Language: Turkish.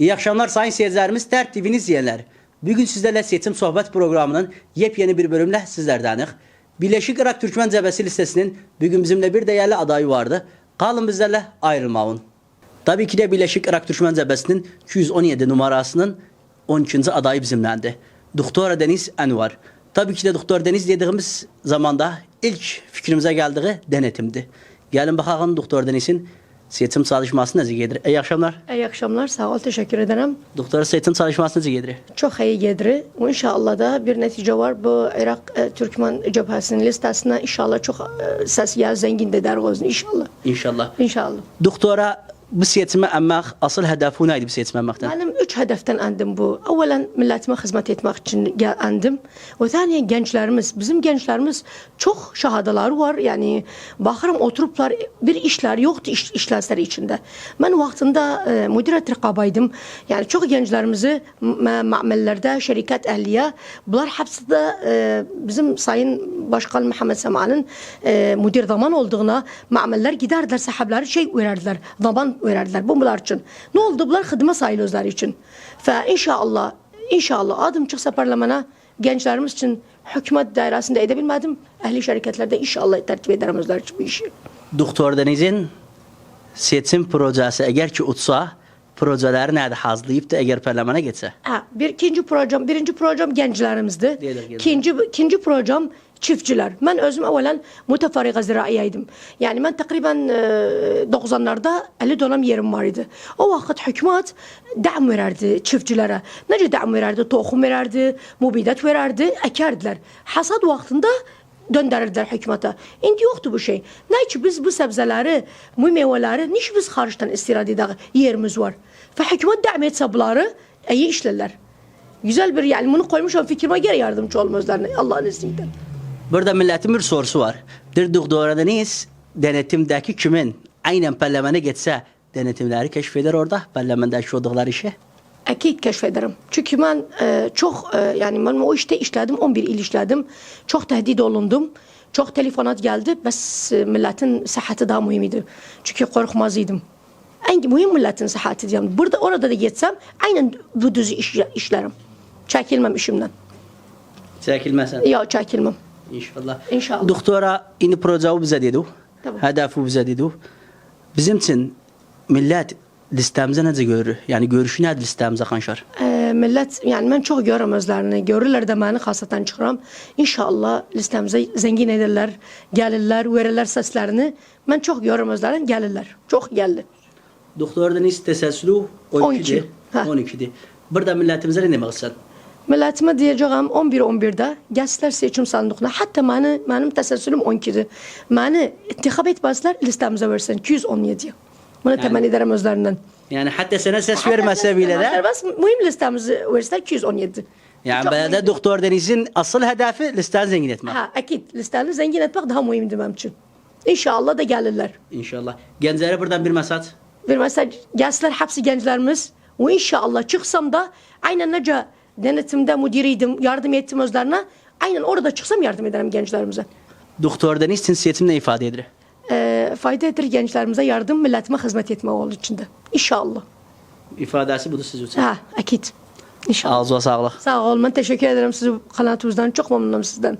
İyi akşamlar sayın seyircilerimiz, Tert TV'nin izleyenler. Bugün sizlerle Seçim Sohbet programının yepyeni bir bölümle sizlerdenik. Birleşik Irak Türkmen Cebesi listesinin bugün bizimle bir değerli adayı vardı. Kalın bizlerle ayrılmayın. Tabii ki de Birleşik Irak Türkmen Cebesi'nin 217 numarasının 12. adayı bizimlendi. Doktor Deniz Envar. Tabii ki de Doktor Deniz dediğimiz zamanda ilk fikrimize geldiği denetimdi. Gelin bakalım Doktor Deniz'in seçim çalışması nasıl gelir? İyi akşamlar. İyi akşamlar, sağ ol, teşekkür ederim. Doktor seçim çalışması nasıl gelir? Çok iyi geldi. İnşallah da bir netice var. Bu Irak e, Türkmen cephesinin listesine inşallah çok e, ses ya zengin de olsun inşallah. İnşallah. İnşallah. Doktora bu seçime emmek asıl hedefi neydi bu seçime emmekten? Benim üç hedeften endim bu. Evvelen milletime hizmet etmek için endim. Ve gençlerimiz, bizim gençlerimiz çok şahadaları var. Yani bakarım oturuplar bir işler yoktu iş, işlerleri içinde. Ben vaktinde e, müdüret rikabaydım. Yani çok gençlerimizi ma- ma'amellerde, şirket ehliye, bunlar hepsi de e, bizim Sayın Başkan Muhammed Semal'in e, müdür zaman olduğuna ma'ameller giderdiler, sahipleri şey verirdiler, zaman verirdiler bunlar için. Ne oldu? Bunlar hizmet sayılı özleri için. Ve inşallah, adım çıksa parlamento gençlerimiz için hükümet dairesinde edebilmedim. Ehli şirketlerde inşallah tertip ederim özler için bu işi. Doktor Deniz'in seçim projesi eğer ki utsa projeleri nerede hazırlayıp da eğer parlamento geçse? Ha, bir ikinci projem, birinci projem gençler. İkinci, ikinci projem çiftçiler. Ben özüm evvelen müteferriga ziraiyeydim. Yani ben takriben e, 90'larda 50 dönüm yerim vardı. O vakit hükümet dam verirdi çiftçilere. Nece dam verirdi? Tohum verirdi, mubidat verirdi, ekerdiler. Hasat vaktinde döndürürler hükümete. Şimdi yoktu bu şey. Ne için biz bu sebzeleri, bu meyveleri niş biz hariçten istirad edək yerimiz var. Ve hükümet devam etse bunları iyi işlerler. Güzel bir yani bunu koymuşum fikrime göre yardımcı olmazlar Allah'ın izniyle. Burada milletin bir sorusu var. Bir Doktor Deniz denetimdeki kimin aynen parlamento geçse denetimleri keşfeder orada parlamentodaki oldukları işe. Akit keşfederim. Çünkü ben e, çok e, yani ben o işte işledim 11 il işledim. Çok tehdit olundum. Çok telefonat geldi. Bes milletin sıhhati daha mühimdi. Çünkü korkmazıydım. En mühim milletin sıhhati diyeyim. Burada orada da geçsem aynen bu düz iş, işlerim. Çekilmem işimden. Çekilmesen. Ya çekilmem. İnşallah. İnşallah. Doktora ini projeyi bize dedi. Tamam. Hedefi bize dedi. Bizim için millet listemize ne görür? Yani görüşü nedir listemize kanşar? E, millet yani ben çok görürüm özlerini. Görürler de beni hasaten çıkıram. İnşallah listemize zengin ederler. Gelirler, verirler seslerini. Ben çok görürüm özlerini. Gelirler. Çok geldi. Doktor Deniz teselsülü 12'di. 12. Ha. 12'di. Burada milletimize ne Milletime diyeceğim 11-11'de gelsinler seçim sandığına. Hatta beni, benim teselsülüm 12'di. Beni intikap etmezler listemize versin. 217. Bunu temenni ederim özlerinden. Yani hatta sana ses vermese bile de Bas mühim listemizi versinler 217. yani mühim. Doktor Deniz'in asıl hedefi listeyi zengin etmek. Ha, akit. Listeni zengin etmek daha mühimdi benim için. İnşallah da gelirler. İnşallah. Gençlere buradan bir mesaj. Bir mesela gelsinler hepsi gençlerimiz. Ve inşallah çıksam da aynen nece denetimde müdiriydim, yardım ettim özlerine. Aynen orada çıksam yardım ederim gençlerimize. Doktor Deniz için seçim ne ifade eder? Ee, fayda edir gençlerimize yardım, milletime hizmet etme olduğu içinde. İnşallah. İfadesi budur siz için. Ha, akit. İnşallah. Ağzına sağlık. Sağ olun. Teşekkür ederim sizi kanatınızdan. Çok memnunum sizden.